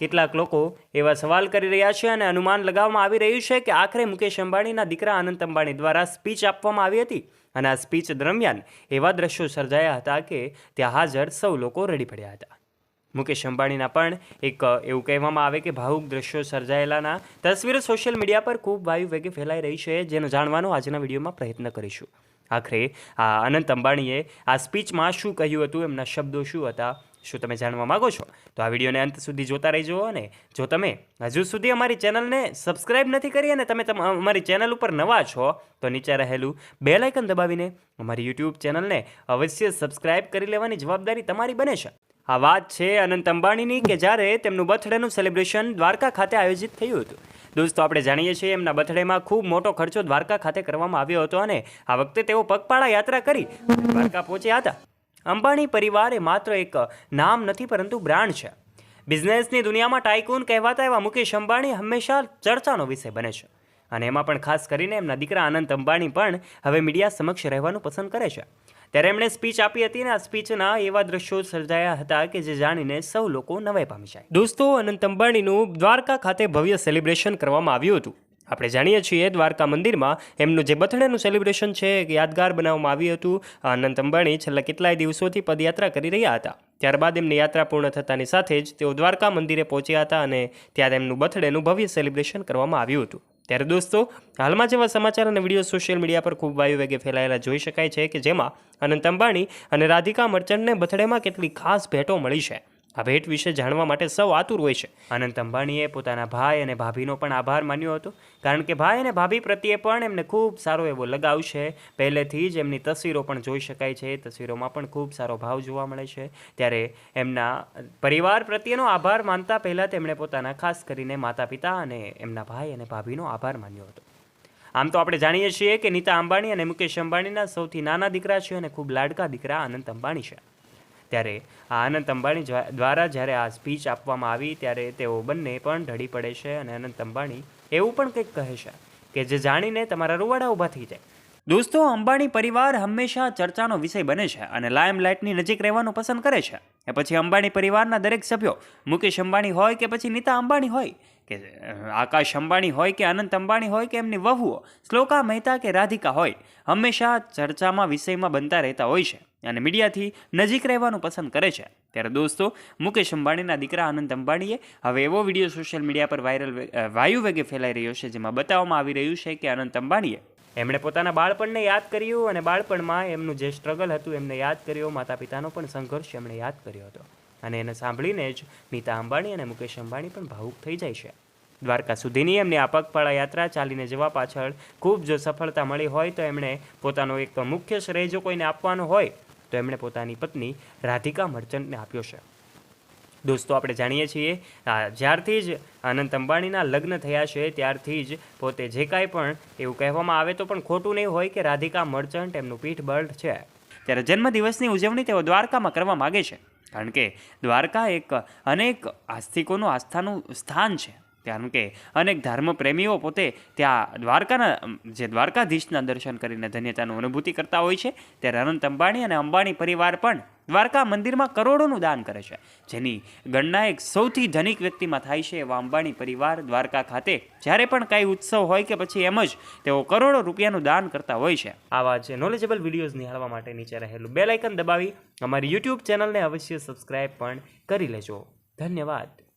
કેટલાક લોકો એવા સવાલ કરી રહ્યા છે અને અનુમાન લગાવવામાં આવી રહ્યું છે કે આખરે મુકેશ અંબાણીના દીકરા અનંત અંબાણી દ્વારા સ્પીચ આપવામાં આવી હતી અને આ સ્પીચ દરમિયાન એવા દ્રશ્યો સર્જાયા હતા કે ત્યાં હાજર સૌ લોકો રડી પડ્યા હતા. મુકેશ અંબાણીના પણ એક એવું કહેવામાં આવે કે ભાવુક દ્રશ્યો સર્જાયેલાના તસવીરો સોશિયલ મીડિયા પર ખૂબ વાયુ વેગે ફેલાઈ રહી છે જેનો જાણવાનો આજના વિડીયોમાં પ્રયત્ન કરીશું. આખરે આ અનંત અંબાણીએ આ સ્પીચમાં શું કહ્યું હતું, એમના શબ્દો શું હતા શું તમે જાણવા માગો છો? તો આ વિડીયોને અંત સુધી જોતા રહેજો અને જો તમે હજુ સુધી અમારી ચેનલને સબસ્ક્રાઇબ નથી કરી અને તમે તમ- અમારી ચેનલ ઉપર નવા છો, તો નીચે રહેલું બે લાઇકન દબાવીને અમારી યુટ્યુબ ચેનલને અવશ્ય સબસ્ક્રાઇબ કરી લેવાની જવાબદારી તમારી બને છે. આ વાત છે અનંત અંબાણીની કે જ્યારે તેમનું બર્થડેનું સેલિબ્રેશન દ્વારકા ખાતે આયોજિત થયું હતું. દોસ્તો, આપણે જાણીએ છીએ એમના બર્થડેમાં ખૂબ મોટો ખર્ચો દ્વારકા ખાતે કરવામાં આવ્યો હતો અને આ વખતે તેઓ પગપાળા યાત્રા કરી દ્વારકા પહોંચ્યા હતા. અંબાણી પરિવાર એ માત્ર એક નામ નથી, પરંતુ બ્રાન્ડ છે. બિઝનેસની દુનિયામાં ટાઇકૂન કહેવાતા એવા મુકેશ અંબાણી હંમેશા ચર્ચાનો વિષય બને છે. અને એમાં પણ ખાસ કરીને એમના દીકરા અનંત અંબાણી પણ હવે મીડિયા સમક્ષ રહેવાનું પસંદ કરે છે. ત્યારે એમણે સ્પીચ આપી હતી અને આ સ્પીચના એવા દ્રશ્યો સર્જાયા હતા કે જે જાણીને સૌ લોકો નવાઈ પામી જાય. દોસ્તો, અનંત અંબાણીનું દ્વારકા ખાતે ભવ્ય સેલિબ્રેશન કરવામાં આવ્યું હતું. આપણે જાણીએ છીએ દ્વારકા મંદિરમાં એમનું જે બથડેનું સેલિબ્રેશન છે યાદગાર બનાવવામાં આવ્યું હતું. અનંત અંબાણી છેલ્લા કેટલાય દિવસોથી પદયાત્રા કરી રહ્યા હતા. ત્યારબાદ એમની યાત્રા પૂર્ણ થતાની સાથે જ તેઓ દ્વારકા મંદિરે પહોંચ્યા હતા અને ત્યારે એમનું બથડેનું ભવ્ય સેલિબ્રેશન કરવામાં આવ્યું હતું. ત્યારે દોસ્તો, હાલમાં જેવા સમાચાર અને વીડિયો સોશિયલ મીડિયા પર ખૂબ વાયુ વેગે ફેલાયેલા જોઈ શકાય છે કે જેમાં અનંત અંબાણી અને રાધિકા મર્ચન્ટને બથડેમાં કેટલી ખાસ ભેટો મળી છે. આ ભેટ વિશે જાણવા માટે સૌ આતુર હોય છે. અનંત અંબાણીએ પોતાના ભાઈ અને ભાભીનો પણ આભાર માન્યો હતો. કારણ કે ભાઈ અને ભાભી પ્રત્યે પણ એમને ખૂબ સારો એવો લગાવ છે. પહેલેથી જ એમની તસવીરો પણ જોઈ શકાય છે. તસવીરોમાં પણ ખૂબ સારો ભાવ જોવા મળે છે. ત્યારે એમના પરિવાર પ્રત્યેનો આભાર માનતા પહેલાં તેમણે પોતાના ખાસ કરીને માતા પિતા અને એમના ભાઈ અને ભાભીનો આભાર માન્યો હતો. આમ તો આપણે જાણીએ છીએ કે નીતા અંબાણી અને મુકેશ અંબાણીના સૌથી નાના દીકરા છે અને ખૂબ લાડકા દીકરા અનંત અંબાણી છે. ત્યારે આ અનંત અંબાણી દ્વારા જ્યારે આ સ્પીચ આપવામાં આવી, ત્યારે તેઓ બંને પણ ઢળી પડે છે અને અનંત અંબાણી એવું પણ કંઈક કહે છે કે જે જાણીને તમારા રૂવાડા ઊભા થઈ જાય. દોસ્તો, અંબાણી પરિવાર હંમેશા ચર્ચાનો વિષય બને છે અને લાઇમલાઇટની નજીક રહેવાનું પસંદ કરે છે. એ પછી અંબાણી પરિવારના દરેક સભ્યો, મુકેશ અંબાણી હોય કે પછી નીતા અંબાણી હોય, કે આકાશ અંબાણી હોય કે અનંત અંબાણી હોય કે એમની વહુઓ, શ્લોકા મહેતા કે રાધિકા હોય, હંમેશા ચર્ચામાં, વિષયમાં બનતા રહેતા હોય છે. અને મીડિયાથી નજીક રહેવાનું પસંદ કરે છે. ત્યારે દોસ્તો, મુકેશ અંબાણીના દીકરા આનંદ અંબાણીએ હવે એવો વીડિયો સોશિયલ મીડિયા પર વાયરલ વાયુ વેગે ફેલાઈ રહ્યો છે, જેમાં બતાવવામાં આવી રહ્યું છે કે અનંત અંબાણીએ એમણે પોતાના બાળપણને યાદ કર્યું અને બાળપણમાં એમનું જે સ્ટ્રગલ હતું એમને યાદ કર્યો માતા પિતાનો પણ સંઘર્ષ એમણે યાદ કર્યો હતો. અને એને સાંભળીને જ નીતા અંબાણી અને મુકેશ અંબાણી પણ ભાવુક થઈ જાય છે. દ્વારકા સુધીની એમની આ પગપાળા યાત્રા ચાલીને જવા પાછળ ખૂબ જો સફળતા મળી હોય તો એમણે પોતાનો એક મુખ્ય શ્રેય જો કોઈને આપવાનો હોય તો એમણે પોતાની પત્ની રાધિકા મર્ચન્ટને આપ્યો છે. દોસ્તો, આપણે જાણીએ છીએ જ્યારથી જ અનંત અંબાણીના લગ્ન થયા છે, ત્યારથી જ પોતે જે કાંઈ પણ એવું કહેવામાં આવે તો પણ ખોટું નહીં હોય કે રાધિકા મર્ચન્ટ એમનું પીઠબળ છે. ત્યારે જન્મદિવસની ઉજવણી તેઓ દ્વારકામાં કરવા માગે છે. કારણ કે દ્વારકા એક અનેક આસ્તિકોનું આસ્થાનું સ્થાન છે. કારણ કે. અનેક ધર્મપ્રેમીઓ પોતે ત્યાં દ્વારકાના જે દ્વારકાધીશના દર્શન કરીને ધન્યતાનું અનુભૂતિ કરતા હોય છે. ત્યારે અનંત અંબાણી અને અંબાણી પરિવાર પણ દ્વારકા મંદિરમાં કરોડોનું દાન કરે છે. જેની ગણના એક સૌથી ધનિક વ્યક્તિમાં થાય છે એવા અંબાણી પરિવાર દ્વારકા ખાતે. જ્યારે પણ કાંઈ ઉત્સવ હોય કે પછી એમ જ તેઓ કરોડો રૂપિયાનું દાન કરતા હોય છે. આવા જે નોલેજેબલ વિડીયોઝ નિહાળવા માટે નીચે રહેલું બેલ આઇકન દબાવી અમારી યુટ્યુબ ચેનલને અવશ્ય સબસ્ક્રાઇબ પણ કરી લેજો. ધન્યવાદ.